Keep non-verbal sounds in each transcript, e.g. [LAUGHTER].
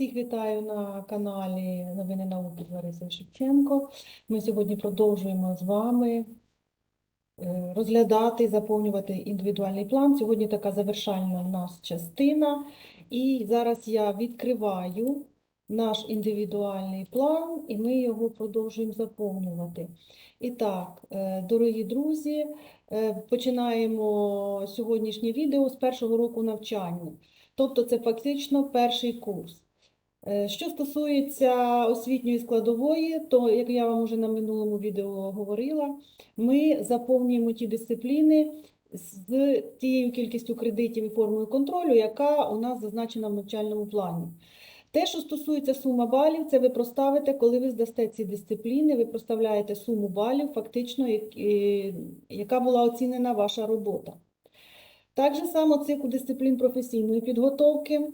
Всіх вітаю на каналі Новини науки з Ларисою Шевченко. Ми сьогодні продовжуємо з вами е, розглядати і заповнювати індивідуальний план. Сьогодні така завершальна в нас частина. І зараз я відкриваю наш індивідуальний план, і ми його продовжуємо заповнювати. І так, е, дорогі друзі, е, починаємо сьогоднішнє відео з першого року навчання. Тобто це фактично перший курс. Е, Що стосується освітньої складової, то, як я вам уже на минулому відео говорила, ми заповнюємо ті дисципліни з тією кількістю кредитів і формою контролю, яка у нас зазначена в навчальному плані. Те, що стосується сума балів, це ви проставите, коли ви здасте ці дисципліни, ви проставляєте суму балів, фактично, яка була оцінена ваша робота. Так само цикл дисциплін професійної підготовки.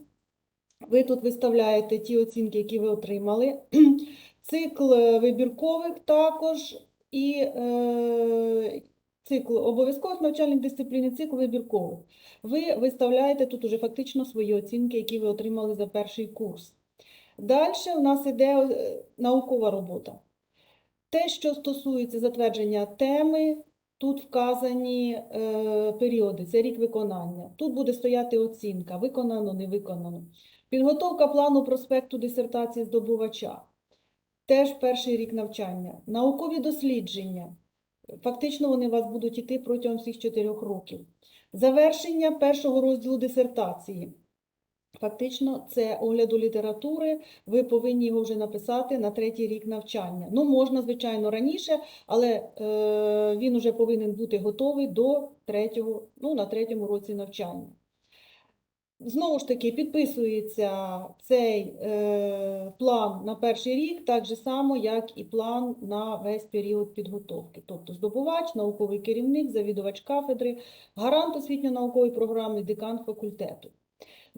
Ви тут виставляєте ті оцінки, які ви отримали. [CLEARS THROAT] Цикл е, вибіркових також і е, цикл обов'язкових навчальних дисциплін цикл вибіркових. Ви виставляєте тут уже фактично свої оцінки, які ви отримали за перший курс. Далі у нас іде е, наукова робота. Те, що стосується затвердження теми, тут вказані е, періоди, це рік виконання. Тут буде стояти оцінка, виконано, не виконано. Підготовка плану проспекту дисертації здобувача. Теж перший рік навчання. Наукові дослідження. Фактично вони у вас будуть йти протягом всіх чотирьох років. Завершення першого розділу дисертації. Фактично, це огляду літератури. Ви повинні його вже написати на третій рік навчання. Ну, можна, звичайно, раніше, але е, він вже повинен бути готовий до третього, ну, на третьому році навчання. Знову ж таки, підписується цей е, план на перший рік, так же само, як і план на весь період підготовки. Тобто здобувач, науковий керівник, завідувач кафедри, гарант освітньо-наукової програми, декан факультету.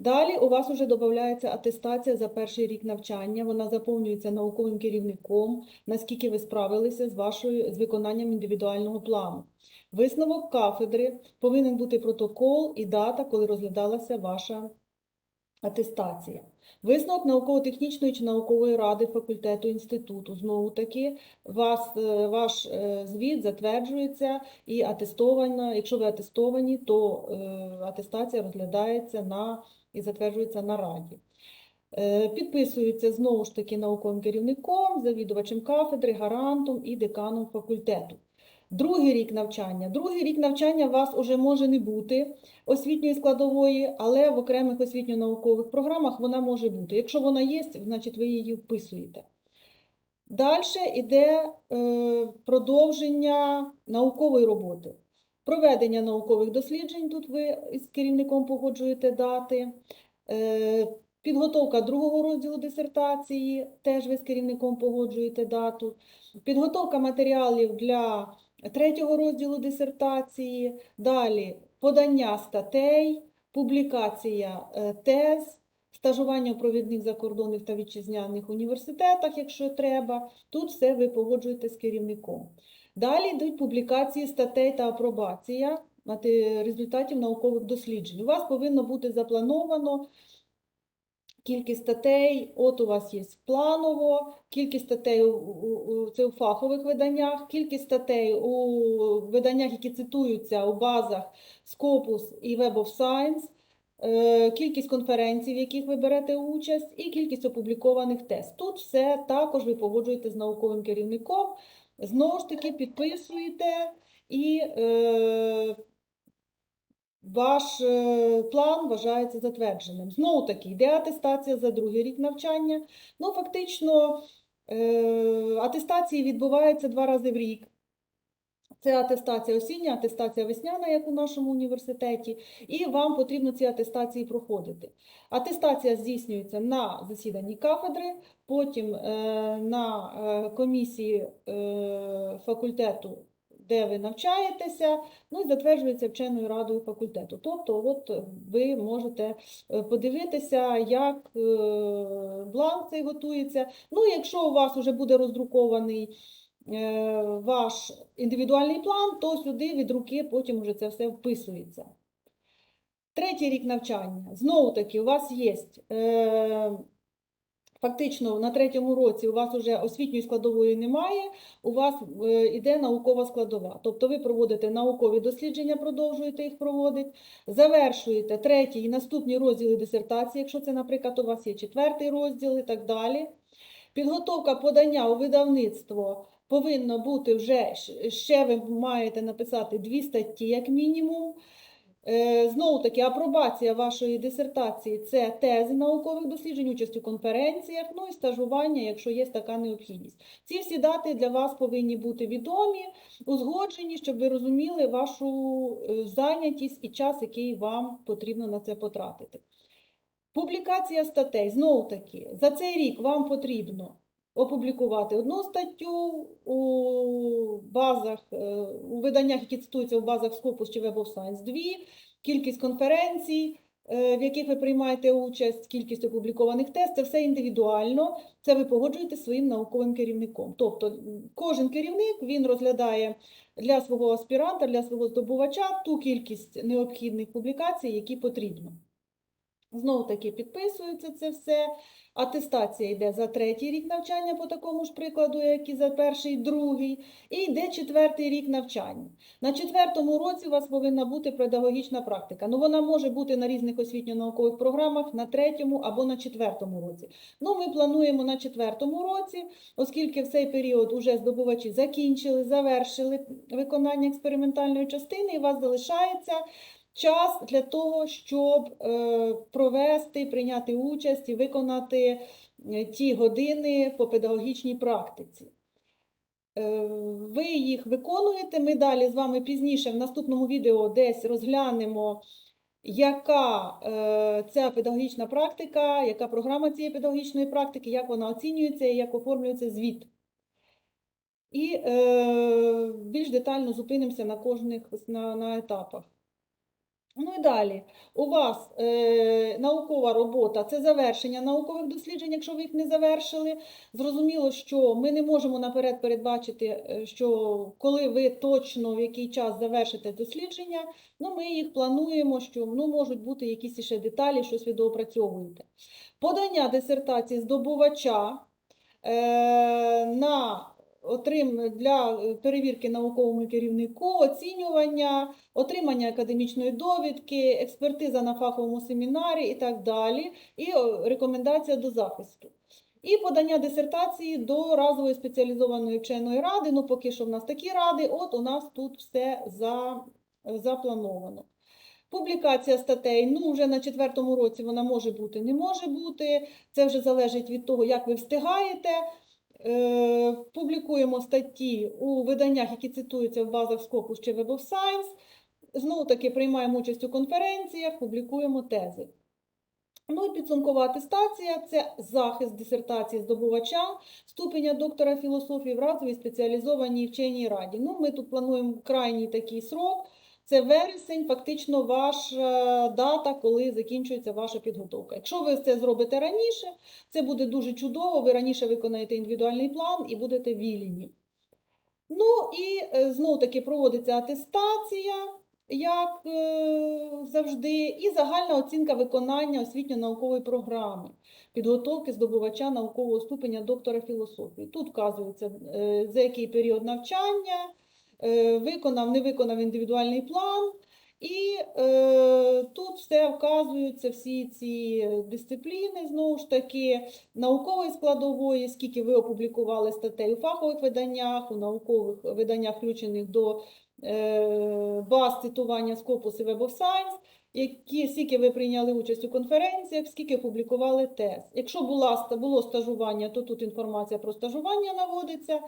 Далі у вас вже додається атестація за перший рік навчання. Вона заповнюється науковим керівником, наскільки ви справилися з вашою з виконанням індивідуального плану. Висновок кафедри повинен бути протокол і дата, коли розглядалася ваша атестація. Висновок науково-технічної чи наукової ради факультету інституту. Знову таки, вас, е, ваш е, звіт затверджується і атестовано. Якщо ви атестовані, то е, атестація розглядається на і затверджується на раді. Підписується знову ж таки науковим керівником, завідувачем кафедри, гарантом і деканом факультету. Другий рік навчання. Другий рік навчання у вас уже може не бути освітньої складової, але в окремих освітньо-наукових програмах вона може бути. Якщо вона є, значить ви її вписуєте. Далі йде е, продовження наукової роботи. Проведення наукових досліджень, тут ви з керівником погоджуєте дати. Е, Підготовка другого розділу дисертації, теж ви з керівником погоджуєте дату. Підготовка матеріалів для третього розділу дисертації, далі подання статей, публікація е, тез, стажування у провідних закордонних та вітчизняних університетах, якщо треба. Тут все ви погоджуєте з керівником. Далі йдуть публікації статей та апробація результатів наукових досліджень. У вас повинно бути заплановано кількість статей, от у вас є планово, кількість статей у, це у фахових виданнях, кількість статей у виданнях, які цитуються у базах Scopus і Web of Science, е, кількість конференцій, в яких ви берете участь, і кількість опублікованих тез. Тут все також ви погоджуєте з науковим керівником, знову ж таки підписуєте і е, ваш е, план вважається затвердженим. Знову таки, йде атестація за другий рік навчання. Ну, фактично, е, атестації відбуваються два рази в рік. Це атестація осіння, атестація весняна, як у нашому університеті, і вам потрібно ці атестації проходити. Атестація здійснюється на засіданні кафедри, потім е, на комісії факультету, де ви навчаєтеся, ну і затверджується вченою радою факультету. Тобто, от ви можете е, подивитися, як е, бланк цей готується. Ну, якщо у вас вже буде роздрукований е, ваш індивідуальний план, то сюди від руки потім вже це все вписується. Третій рік навчання. Знову таки, у вас є е, Фактично, на третьому році у вас вже освітньої складової немає, у вас е, іде наукова складова. Тобто ви проводите наукові дослідження, продовжуєте їх проводити, завершуєте третій і наступні розділи дисертації, якщо це, наприклад, у вас є четвертий розділ і так далі. Підготовка подання у видавництво повинно бути вже, ще ви маєте написати дві статті, як мінімум. Е, Знову таки, апробація вашої дисертації це тези наукових досліджень, участь у конференціях, ну і стажування, якщо є така необхідність. Ці всі дати для вас повинні бути відомі, узгоджені, щоб ви розуміли вашу е, зайнятість і час, який вам потрібно на це потратити. Публікація статей. Знову таки, за цей рік вам потрібно опублікувати одну статтю у базах, е, у виданнях, які цитуються в базах Scopus чи Web of Science, дві, кількість конференцій, е, в яких ви приймаєте участь, кількість опублікованих тестів, це все індивідуально, це ви погоджуєте своїм науковим керівником. Тобто кожен керівник він розглядає для свого аспіранта, для свого здобувача ту кількість необхідних публікацій, які потрібно. Знову таки підписується це все. Атестація йде за третій рік навчання по такому ж прикладу, як і за перший, другий, і йде четвертий рік навчання. На четвертому році у вас повинна бути педагогічна практика. Ну, вона може бути на різних освітньо-наукових програмах на третьому або на четвертому році. Ну, ми плануємо на четвертому році, оскільки в цей період уже здобувачі закінчили, завершили виконання експериментальної частини, і у вас залишається час для того, щоб е, провести, прийняти участь і виконати е, ті години по педагогічній практиці. Е, Ви їх виконуєте. Ми далі з вами пізніше в наступному відео десь розглянемо, яка ця педагогічна практика, яка програма цієї педагогічної практики, як вона оцінюється і як оформлюється звіт. І е, більш детально зупинимося на кожних на, на етапах. Ну і далі. У вас е, наукова робота це завершення наукових досліджень, якщо ви їх не завершили. Зрозуміло, що ми не можемо наперед передбачити, е, що коли ви точно в який час завершите дослідження, ну ми їх плануємо, що ну, можуть бути якісь ще деталі, щось ви доопрацьовуєте. Подання дисертації здобувача е, на отрим для е, перевірки науковому керівнику, оцінювання, отримання академічної довідки, експертиза на фаховому семінарі і так далі, і рекомендація до захисту. І подання дисертації до разової спеціалізованої вченої ради. Ну, поки що в нас такі ради, от у нас тут все за, заплановано. Публікація статей, ну вже на четвертому році вона може бути, не може бути. Це вже залежить від того, як ви встигаєте. Е, Публікуємо статті у виданнях, які цитуються в базах Scopus чи Web of Science. Знову таки приймаємо участь у конференціях, публікуємо тези. Ну і підсумкова атестація – це захист дисертації здобувача ступеня доктора філософії в разовій спеціалізованій вченій раді. Ну, ми тут плануємо крайній такий срок. Це вересень, фактично ваша дата, коли закінчується ваша підготовка. Якщо ви це зробите раніше, це буде дуже чудово, ви раніше виконаєте індивідуальний план і будете вільні. Ну і е, знову таки проводиться атестація, як е, завжди, і загальна оцінка виконання освітньо-наукової програми, підготовки здобувача наукового ступеня доктора філософії. Тут вказується, е, за який період навчання, виконав, не виконав індивідуальний план. І е, тут все вказуються, всі ці дисципліни, знову ж таки, наукової складової, скільки ви опублікували статей у фахових виданнях, у наукових виданнях, включених до е, баз цитування Scopus і Web of Science, які, скільки ви прийняли участь у конференціях, скільки опублікували тест. Якщо була, було стажування, то тут інформація про стажування наводиться.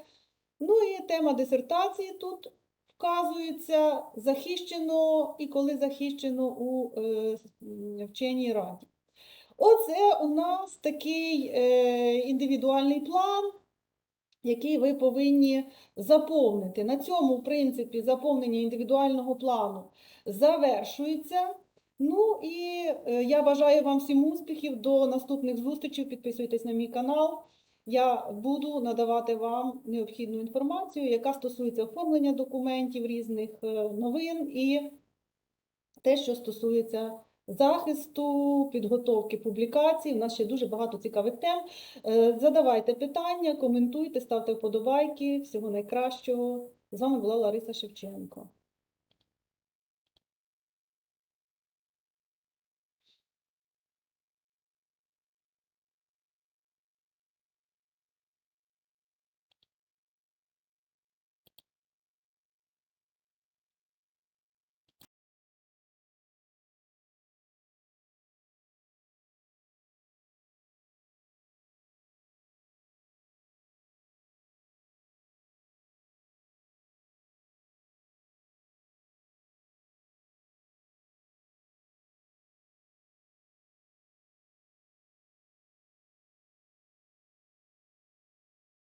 Ну і тема дисертації тут вказується захищено і коли захищено у е, вченій раді. Оце у нас такий е, індивідуальний план, який ви повинні заповнити. На цьому, в принципі, заповнення індивідуального плану завершується. Ну і е, я бажаю вам всім успіхів. До наступних зустрічей. Підписуйтесь на мій канал. Я буду надавати вам необхідну інформацію, яка стосується оформлення документів різних е, новин і те, що стосується захисту, підготовки публікацій. У нас ще дуже багато цікавих тем. Е, Задавайте питання, коментуйте, ставте вподобайки. Всього найкращого. З вами була Лариса Шевченко.